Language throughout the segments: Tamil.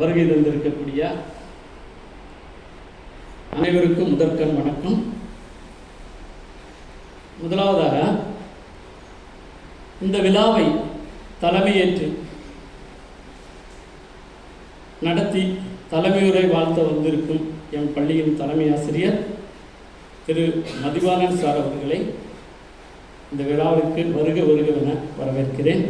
வருகை தந்திருக்கக்கூடிய அனைவருக்கும் முதற்கண் வணக்கம். முதலாவதாக இந்த விழாவை தலைமையேற்று நடத்தி தலைமையுரை வாழ்த்த வந்திருக்கும் என் பள்ளியின் தலைமை ஆசிரியர் திரு மதிவானன் சார் அவர்களை இந்த விழாவிற்கு வருக வருகவென வரவேற்கிறேன்.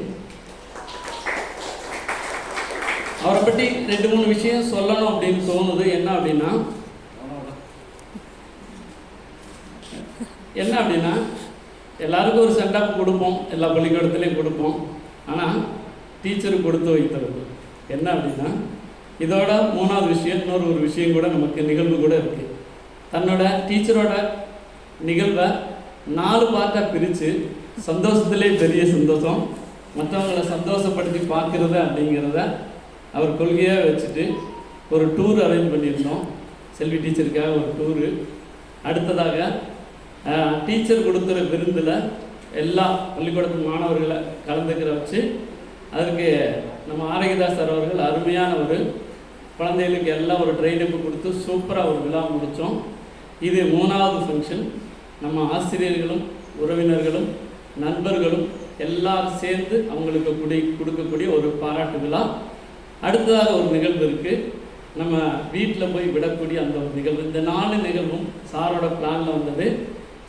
அவரை பற்றி ரெண்டு மூணு விஷயம் சொல்லணும் அப்படின்னு தோணுது. என்ன அப்படின்னா? என்ன அப்படின்னா எல்லாருக்கும் ஒரு சென்டாப் கொடுப்போம். எல்லா பள்ளிக்கூடத்துலேயும் கொடுப்போம். ஆனால் டீச்சருக்கு கொடுத்து வைத்தது என்ன அப்படின்னா இதோட மூணாவது விஷயம் இன்னொரு ஒரு விஷயம் கூட நமக்கு நிகழ்வு கூட இருக்குது தன்னோட டீச்சரோட நிகழ்வை நாலு பார்ட்டாக பிரித்து சந்தோஷத்துலேயே பெரிய சந்தோஷம். மற்றவங்களை சந்தோஷப்படுத்தி பார்க்குறது அப்படிங்கிறத அவர் கொள்கையாக வச்சுட்டு ஒரு டூர் அரேஞ்ச் பண்ணியிருந்தோம். செல்வி டீச்சருக்காக ஒரு டூரு அடுத்ததாக டீச்சர் கொடுக்குற விருந்தில் எல்லா பள்ளிக்கூடத்து மாணவர்களை கலந்துக்கிற வச்சு அதுக்கு நம்ம ஆரோக்கியதாஸ் சார் அவர்கள் அருமையான ஒரு குழந்தைகளுக்கு எல்லாம் ஒரு ட்ரைனப்பு கொடுத்து சூப்பராக ஒரு விழா முடித்தோம். இது மூணாவது ஃபங்க்ஷன் நம்ம ஆசிரியர்களும் உறவினர்களும் நண்பர்களும் எல்லாரும் சேர்ந்து அவங்களுக்கு குடி கொடுக்கக்கூடிய ஒரு பாராட்டு விழா. அடுத்ததாக ஒரு நிகழ்வு இருக்குது நம்ம வீட்டில் போய் விடக்கூடிய அந்த ஒரு நிகழ்வு. இந்த நாலு நிகழ்வும் சாரோட பிளானில் வந்தது.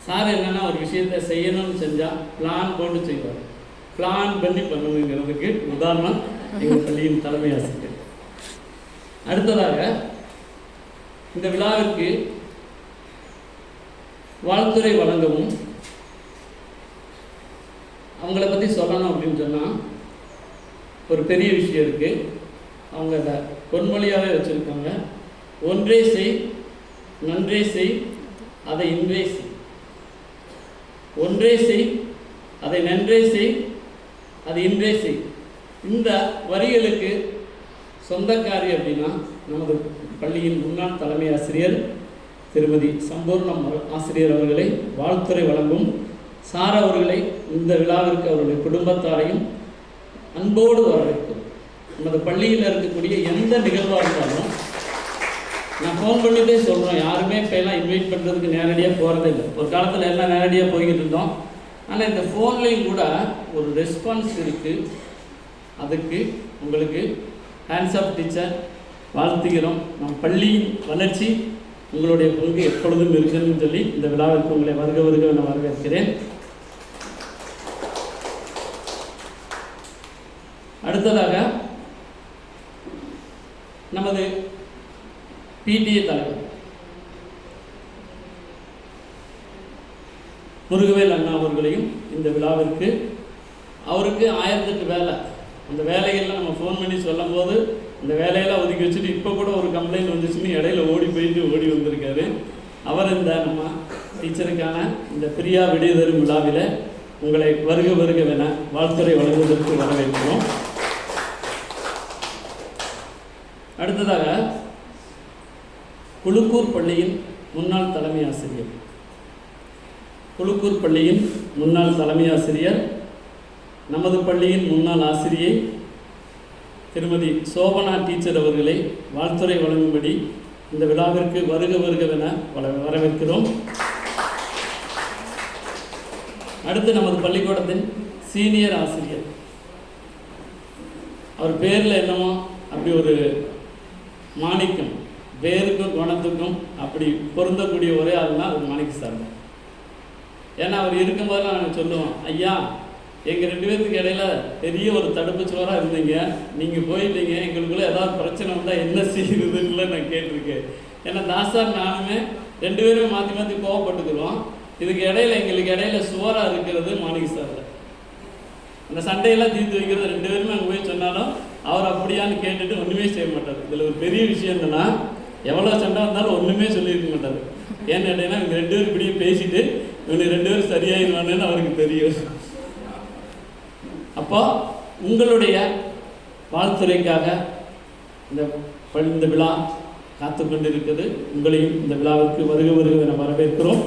சார் என்னென்னா ஒரு விஷயத்தை செய்யணும்னு செஞ்சால் பிளான் போட்டு செய்வார். பிளான் பண்ணி பண்ணணுங்கிறதுக்கு உதாரணம் எங்கள் பள்ளியின் தலைமை ஆசிரியர். அடுத்ததாக இந்த விழாவிற்கு வாழ்த்துறை வழங்கவும் அவங்கள பற்றி சொல்லணும் அப்படின்னு சொன்னால் ஒரு பெரிய விஷயம் இருக்குது அவங்க அதை பொன்மொழியாகவே வச்சுருக்காங்க. ஒன்றே செய் நன்றே செய் அதை இன்றே செய். ஒன்றே செய் அதை நன்றே செய் அதை இன்றே செய். இந்த வரிகளுக்கு சொந்தக்காரி அப்படின்னா நமது பள்ளியின் முன்னாள் தலைமை ஆசிரியர் திருமதி சம்பூர்ணம் ஆசிரியர் அவர்களை வாழ்த்துறை வழங்கும் சார் அவர்களை இந்த விழாவிற்கு அவருடைய குடும்பத்தாரையும் அன்போடு வரவேற்கும். நமது பள்ளியில் இருக்கக்கூடிய எந்த நிகழ்வாக இருந்தாலும் நான் ஃபோன் பண்ணிட்டே சொல்கிறோம் யாருமே இப்போ எல்லாம் இன்வைட் பண்ணுறதுக்கு நேரடியாக போகிறதே இல்லை. ஒரு காலத்தில் எல்லாம் நேரடியாக போய்கிட்டு இருந்தோம். ஆனால் இந்த ஃபோன்லேயும் கூட ஒரு ரெஸ்பான்ஸ் இருக்குது அதுக்கு உங்களுக்கு ஹேண்ட்ஸ் ஆஃப் டீச்சர் வாழ்த்துகிறோம். நம் பள்ளியின் வளர்ச்சி உங்களுடைய பங்கு எப்பொழுதும் இருக்குன்னு சொல்லி இந்த விழாவிற்கு உங்களை வருக வருக நான் வரவேற்கிறேன். அடுத்ததாக நமது பிடிஏ தலைவர். முருகவேல் அண்ணா அவர்களையும் இந்த விழாவிற்கு அவருக்கு ஆயிரத்தெட்டு வேலை. அந்த வேலையெல்லாம் நம்ம ஃபோன் பண்ணி சொல்லும் போது அந்த வேலையெல்லாம் ஒதுக்கி வச்சுட்டு இப்போ கூட ஒரு கம்ப்ளைண்ட் வந்துச்சுன்னு இடையில ஓடி போயிட்டு ஓடி வந்திருக்காரு. அவர் இந்த நம்ம டீச்சருக்கான இந்த பிரியா விடைதரும் விழாவில் உங்களை வருக வருகவென வாழ்த்துறை வழங்குவதற்கு வரவேற்கிறோம். அடுத்ததாக குழுக்கூர் பள்ளியின் முன்னாள் தலைமை ஆசிரியர். குழுக்கூர் பள்ளியின் முன்னாள் தலைமை ஆசிரியர் நமது பள்ளியின் முன்னாள் ஆசிரியை திருமதி சோபனா டீச்சர் அவர்களை வாழ்த்துறை வழங்கும்படி இந்த விழாவிற்கு வருக வருகவென வர வரவேற்கிறோம். அடுத்து நமது பள்ளிக்கூடத்தின் சீனியர் ஆசிரியர். அவர் பேரில் என்னமோ அப்படி ஒரு மாணிக்கம் பேருக்கும் குணத்துக்கும் அப்படி பொருந்தக்கூடிய ஒரே ஆள்னா அது மாணிக்க சார் தான் ஏன்னா அவர் இருக்கும்போதெல்லாம் நாங்கள் சொல்லுவோம் ஐயா எங்கள் ரெண்டு பேர்த்துக்கு இடையில பெரிய ஒரு தடுப்பு சுவராக இருந்தீங்க. நீங்கள் போயிட்டீங்க. எங்களுக்குள்ளே ஏதாவது பிரச்சனை வந்தால் என்ன செய்யுதுன்னு நான் கேட்டிருக்கேன். ஏன்னா தாசார் நானுமே ரெண்டு பேருமே மாற்றி மாற்றி கோவப்பட்டுக்கிறோம். இதுக்கு இடையில எங்களுக்கு இடையில சுவராக இருக்கிறது மாணிக்க சார் அந்த சண்டையெல்லாம் தீர்த்து வைக்கிறது ரெண்டு பேருமே அங்கே போய் சொன்னாலும் அவர் அப்படியான்னு கேட்டுட்டு ஒன்றுமே செய்ய மாட்டார். இதில் ஒரு பெரிய விஷயம் என்னன்னா எவ்வளோ சண்டை வந்தாலும் ஒன்றுமே சொல்லியிருக்க மாட்டார். ஏன்னு கேட்டீங்கன்னா இவங்க ரெண்டு பேரும் இப்படியே பேசிட்டு இவங்க ரெண்டு பேரும் சரியாயிருவானுன்னு அவருக்கு தெரியும். அப்போ உங்களுடைய வாழ்த்துறைக்காக இந்த இந்த விழா காத்து கொண்டிருக்கிறது. உங்களையும் இந்த விழாவிற்கு வருக வருக என வரவேற்கிறோம்.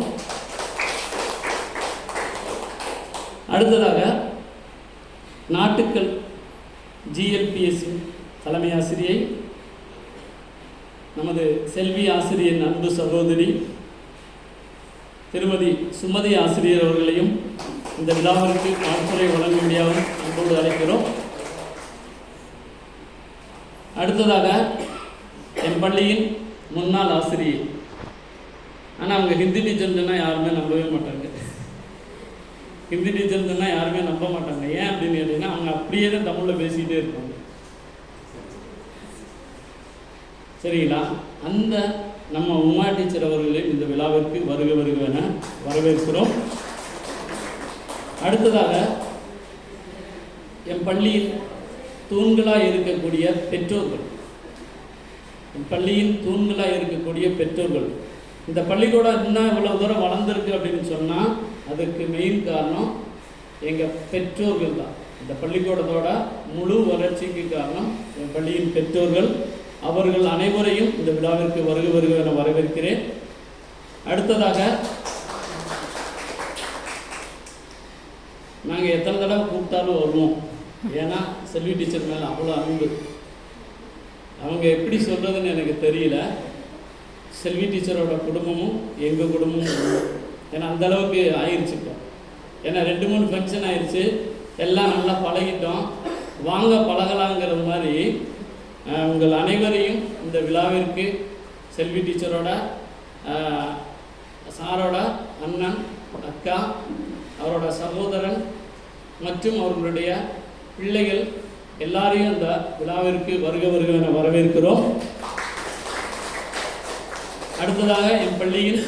அடுத்ததாக நாட்டுக்கள் ஜிஎல்பிஎஸ்சி தலைமை ஆசிரியை நமது செல்வி ஆசிரியரின் அன்பு சகோதரி திருமதி சுமதி ஆசிரியர் அவர்களையும் இந்த விழாவிற்கு வழங்க வழங்கும்படியாக அன்போடு அழைக்கிறோம். அடுத்ததாக என் பள்ளியின் முன்னாள் ஆசிரியை. ஆனால் அவங்க ஹிந்தி டீச்சர்னா யாருமே நம்பவே மாட்டாங்க. ஹிந்தி டீச்சர் யாருமே நம்ப மாட்டாங்க. ஏன் அப்படின்னு கேட்டிங்கன்னா அவங்க அப்படியே தான் தமிழில் பேசிக்கிட்டே இருப்பாங்க. சரிங்களா? அந்த நம்ம உமா டீச்சர் அவர்களையும் இந்த விழாவிற்கு வருக வருகவென வரவேற்கிறோம். அடுத்ததாக என் பள்ளியில் தூண்களாக இருக்கக்கூடிய பெற்றோர்கள். என் பள்ளியின் தூண்களாக இருக்கக்கூடிய பெற்றோர்கள். இந்த பள்ளிக்கூடம் இன்னும் இவ்வளோ தூரம் வளர்ந்துருக்கு அப்படின்னு சொன்னால் அதுக்கு மெயின் காரணம் எங்கள் பெற்றோர்கள் தான். இந்த பள்ளிக்கூடத்தோட முழு வளர்ச்சிக்கு காரணம் என் பள்ளியின் பெற்றோர்கள். அவர்கள் அனைவரையும் இந்த விழாவிற்கு வருக வருக என வரவேற்கிறேன். அடுத்ததாக நாங்கள் எத்தனை தடவை கூப்பிட்டாலும் வருவோம். ஏன்னா செல்வி டீச்சர் மேலே அவ்வளோ அன்பு. அவங்க எப்படி சொல்கிறதுன்னு எனக்கு தெரியல. செல்வி டீச்சரோட குடும்பமும் எங்கள் குடும்பமும் ஏன்னா அந்த அளவுக்கு ஆயிடுச்சு இப்போ. ஏன்னா ரெண்டு மூணு ஃபங்க்ஷன் ஆயிடுச்சு எல்லாம் நல்லா பழகிட்டோம். வாங்க பழகலாங்கிற மாதிரி உங்கள் அனைவரையும் இந்த விழாவிற்கு செல்வி டீச்சரோட சாரோட அண்ணன் அக்கா அவரோட சகோதரன் மற்றும் அவர்களுடைய பிள்ளைகள் எல்லாரையும் அந்த விழாவிற்கு வருக வருக என வரவேற்கிறோம். அடுத்ததாக என் பள்ளியில்